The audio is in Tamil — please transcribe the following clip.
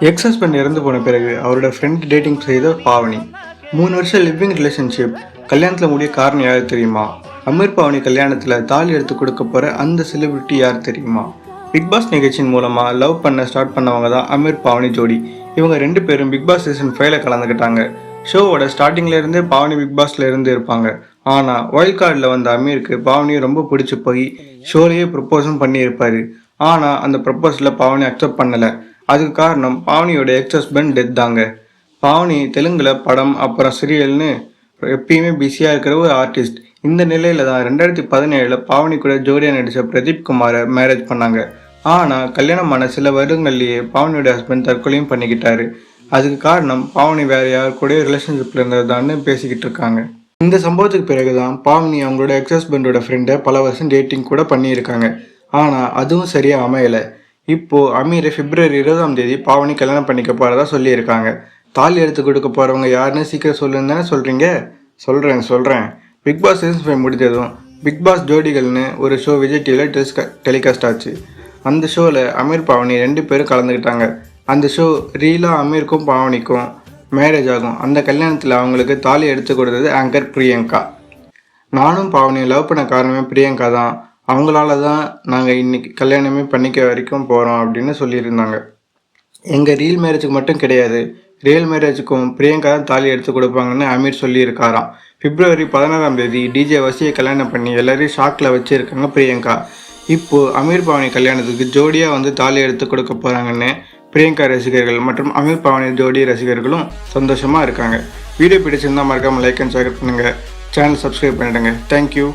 எக்ஸ் ஹஸ்பண்ட் இறந்து போன பிறகு அவரோட ஃப்ரெண்ட் டேட்டிங் செய்த பாவனி. மூணு வருஷம் லிவிங் ரிலேஷன்ஷிப் கல்யாணத்தில் முடிய காரணம் யார் தெரியுமா? அமீர் பாவனி கல்யாணத்தில் தாலி எடுத்து கொடுக்க போகிற அந்த செலிபிரிட்டி யார் தெரியுமா? பிக் பாஸ் நிகழ்ச்சியின் மூலமாக லவ் பண்ண ஸ்டார்ட் பண்ணவங்க தான் அமீர் பாவனி ஜோடி. இவங்க ரெண்டு பேரும் பிக் பாஸ் சீசன் ஃபைவ்ல கலந்துக்கிட்டாங்க. ஷோவோட ஸ்டார்டிங்லேருந்தே பாவனி பிக் பாஸ்ல இருந்து இருப்பாங்க. ஆனால் ஒயில்ட் கார்டில் வந்த அமீருக்கு பாவனியை ரொம்ப பிடிச்சி போய் ஷோலையே ப்ரப்போஸும் பண்ணியிருப்பாரு. ஆனால் அந்த ப்ரப்போஸில் பாவனி அக்செப்ட் பண்ணலை. அதுக்கு காரணம் பாவனியோட எக்ஸ் ஹஸ்பண்ட் டெத் தாங்க. பாவனி தெலுங்குல படம் அப்புறம் சீரியல்னு எப்பயுமே பிஸியாக இருக்கிற ஒரு ஆர்டிஸ்ட் இந்த நிலையில தான் ரெண்டாயிரத்தி பதினேழில் பாவனி கூட ஜோடியாக நடித்த பிரதீப் குமாரை மேரேஜ் பண்ணாங்க. ஆனால் கல்யாணமான சில வருடங்கள்லேயே பாவனியோட ஹஸ்பண்ட் தற்கொலையும் பண்ணிக்கிட்டாரு. அதுக்கு காரணம் பாவனி வேற யார் கூட ரிலேஷன்ஷிப்பில் இருந்ததான்னு பேசிக்கிட்டு இருக்காங்க. இந்த சம்பவத்துக்கு பிறகு தான் பாவனி அவங்களோட எக்ஸ் ஹஸ்பண்டோட ஃப்ரெண்டை பல வருஷம் டேட்டிங் கூட பண்ணியிருக்காங்க. ஆனால் அதுவும் சரியாக அமையலை. இப்போ அமீர் பிப்ரவரி இருபதாம் தேதி பாவனி கல்யாணம் பண்ணிக்க போகிறதா சொல்லியிருக்காங்க. தாலி எடுத்து கொடுக்க போகிறவங்க யாருன்னு சீக்கிரம் சொல்லுன்னு தானே சொல்கிறீங்க சொல்கிறேன் சொல்கிறேன் பிக் பாஸ் சீசன் ஃபைவ் முடிஞ்சதும் பிக் பாஸ் ஜோடிகள்னு ஒரு ஷோ விஜய் டிவியில் டெலிஸ்க டெலிகாஸ்ட் ஆச்சு. அந்த ஷோவில் அமீர் பாவனி ரெண்டு பேரும் கலந்துக்கிட்டாங்க. அந்த ஷோ ரீலா அமீருக்கும் பாவனிக்கும் மேரேஜ் ஆகும். அந்த கல்யாணத்தில் அவங்களுக்கு தாலி எடுத்து கொடுத்தது ஆங்கர் பிரியங்கா. நானும் பாவனியும் லவ் பண்ண காரணமே பிரியங்கா தான். அவங்களால தான் நாங்கள் இன்னைக்கு கல்யாணமே பண்ணிக்க வரைக்கும் போகிறோம் அப்படின்னு சொல்லியிருந்தாங்க. எங்கள் ரீல் மேரேஜுக்கு மட்டும் கிடையாது. ரியல் மேரேஜுக்கும் பிரியங்கா தான் தாலி எடுத்து கொடுப்பாங்கன்னு அமீர் சொல்லியிருக்காராம். பிப்ரவரி பதினாறாம் தேதி டிஜே வசியை கல்யாணம் பண்ணி எல்லாரையும் ஷாக்கில் வச்சுருக்காங்க பிரியங்கா. இப்போது அமீர் பவானி கல்யாணத்துக்கு ஜோடியாக வந்து தாலி எடுத்து கொடுக்க போகிறாங்கன்னு பிரியங்கா ரசிகர்கள் மற்றும் அமீர் பவானி ஜோடி ரசிகர்களும் சந்தோஷமாக இருக்காங்க. வீடியோ பிடிச்சிருந்தா மறக்காமல் லைக் அண்ட் ஷேர் பண்ணுங்கள் சேனல் சப்ஸ்கிரைப் பண்ணிடுங்க. Thank you